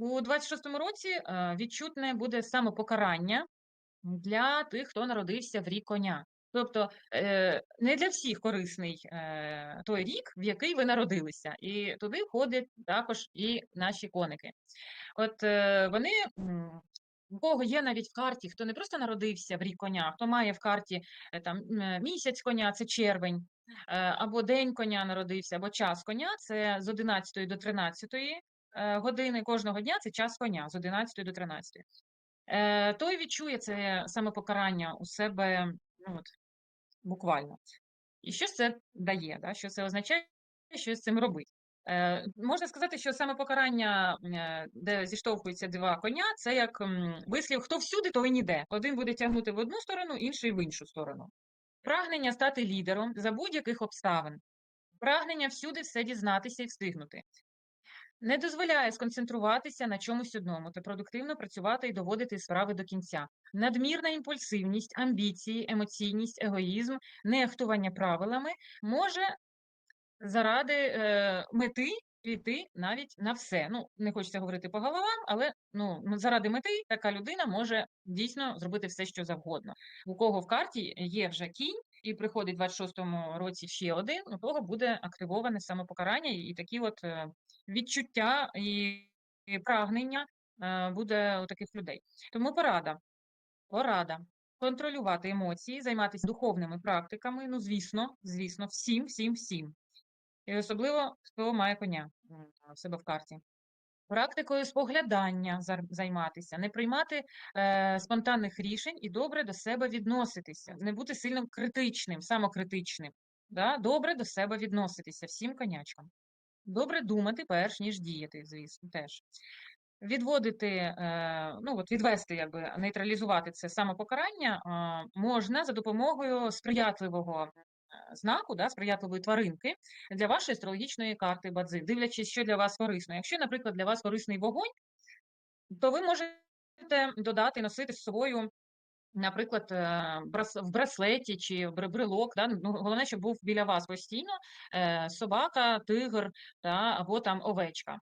У 26-му році е, відчутне буде самопокарання для тих, хто народився в рік коня. Тобто е, не для всіх корисний е, той рік, в який ви народилися, і туди входять також і наші коники. От вони, у кого є навіть в карті, хто не просто народився в рік коня, хто має в карті там місяць коня, це червень, або день коня народився, або час коня, це з 11 до 13 е, години кожного дня це час коня з 11 до 13. Е, той відчує це самопокарання у себе ну, от, буквально. І що це дає? Да? Що це означає, що з цим робити? Е, можна сказати, що саме покарання, е, де зіштовхуються два коня, це як вислів хто всюди, той ніде. Один буде тягнути в одну сторону, інший в іншу сторону. Прагнення стати лідером за будь-яких обставин, прагнення всюди все дізнатися і встигнути. Не дозволяє сконцентруватися на чомусь одному та продуктивно працювати і доводити справи до кінця. Надмірна імпульсивність, амбіції, емоційність, егоїзм, нехтування правилами може заради е, мети піти навіть на все. Ну, не хочеться говорити по головам, але ну, заради мети така людина може дійсно зробити все, що завгодно. У кого в карті є вже кінь, і приходить в 26-му році ще один, у того буде активоване самопокарання і такі от е, відчуття і прагнення е, буде у таких людей. Тому порада. Порада. Контролювати емоції, займатися духовними практиками. Ну, звісно, звісно, всім, всім, всім. І особливо, хто має коня в себе в карті. Практикою споглядання займатися, не приймати е, спонтанних рішень і добре до себе відноситися, не бути сильно критичним, самокритичним. Да? Добре до себе відноситися всім конячкам. Добре думати, перш ніж діяти, звісно, теж. Відводити, е, ну от відвести, якби нейтралізувати це самопокарання е, можна за допомогою сприятливого е, знаку, да, сприятливої тваринки для вашої астрологічної карти бадзи, дивлячись, що для вас корисно. Якщо, наприклад, для вас корисний вогонь, то ви можете додати, носити з собою, наприклад, е, в браслеті чи бр- брелок. Да? Ну, головне, щоб був біля вас постійно е, собака, тигр да? або там овечка.